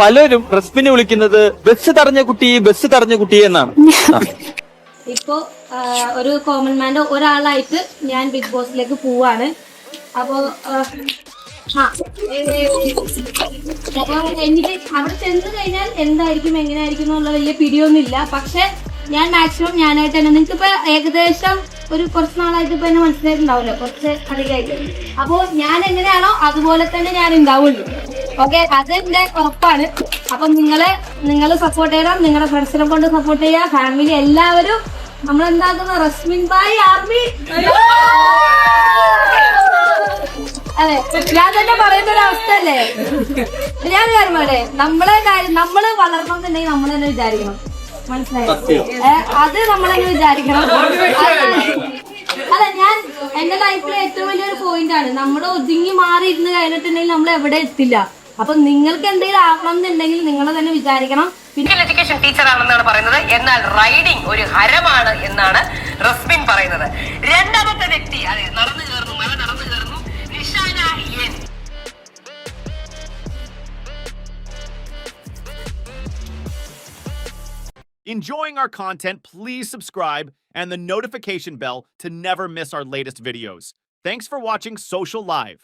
പലരും റെസ്പിനെ വിളിക്കുന്നത് ബസ് തടഞ്ഞ കുട്ടി ബസ് തടഞ്ഞ കുട്ടി എന്നാണ്. ഇപ്പോ ഒരു കോമൺ മാന്റെ ഒരാളായിട്ട് ഞാൻ ബിഗ് ബോസിലേക്ക് പോവാണ്. അപ്പോ അപ്പൊ എനിക്ക് അവിടെ ചെന്ന് കഴിഞ്ഞാൽ എന്തായിരിക്കും എങ്ങനെയായിരിക്കും എന്നുള്ള വലിയ പിടിയൊന്നുമില്ല. പക്ഷെ ഞാൻ മാക്സിമം ഞാനായിട്ട് തന്നെ നിങ്ങൾക്ക് ഇപ്പൊ ഏകദേശം ഒരു കുറച്ച് നാളായിട്ട് ഇപ്പൊ എന്നെ മനസ്സിലായിട്ടുണ്ടാവല്ലോ. കുറച്ച് അധികമായിട്ട്. അപ്പോ ഞാൻ എങ്ങനെയാണോ അതുപോലെ തന്നെ ഞാൻ ഉണ്ടാവുള്ളൂ. ഓക്കെ അതെന്റെ ഉറപ്പാണ്. അപ്പൊ നിങ്ങളെ നിങ്ങൾ സപ്പോർട്ട് ചെയ്യണം നിങ്ങളുടെ ഫ്രണ്ട്സിനെ കൊണ്ട് സപ്പോർട്ട് ചെയ്യുക ഫാമിലി എല്ലാവരും നമ്മൾ എന്താക്കുന്ന റസ്മിൻ ബായ് ആർമി? അതെ ഞാൻ തന്നെ പറയുന്ന ഒരു അവസ്ഥയല്ലേ ഞാൻ കാര്യം നമ്മളെ കാര്യം നമ്മൾ വളർണമെന്നുണ്ടെങ്കിൽ നമ്മൾ തന്നെ വിചാരിക്കണം. മനസ്സിലായോ? അത് നമ്മളെന്നെ വിചാരിക്കണം. അല്ല ഞാൻ എന്റെ ലൈഫിലെ ഏറ്റവും വലിയൊരു പോയിന്റ് ആണ്. നമ്മൾ ഒതുങ്ങി മാറി ഇരുന്ന് കഴിഞ്ഞിട്ടുണ്ടെങ്കിൽ നമ്മൾ എവിടെ എത്തില്ല. അപ്പൊ നിങ്ങൾക്ക് എന്തെങ്കിലും ആകണം എന്നുണ്ടെങ്കിൽ നിങ്ങൾ തന്നെ വിചാരിക്കണം. പിന്നെ ഫിസിക്കൽ എഡ്യൂക്കേഷൻ ടീച്ചർ ആണെന്നാണ് പറയുന്നത്. എന്നാൽ റൈഡിംഗ് ഒരു ഹരമാണ് എന്നാണ് റസ്മിൻ പറയുന്നത്. രണ്ടാമത്തെ വ്യക്തി അതെ നടന്നു കയറുന്നു മല നടന്നു കയറുന്നു. Nishana N. Enjoying our content, please subscribe and the notification bell to never miss our latest videos. Thanks for watching Social Live.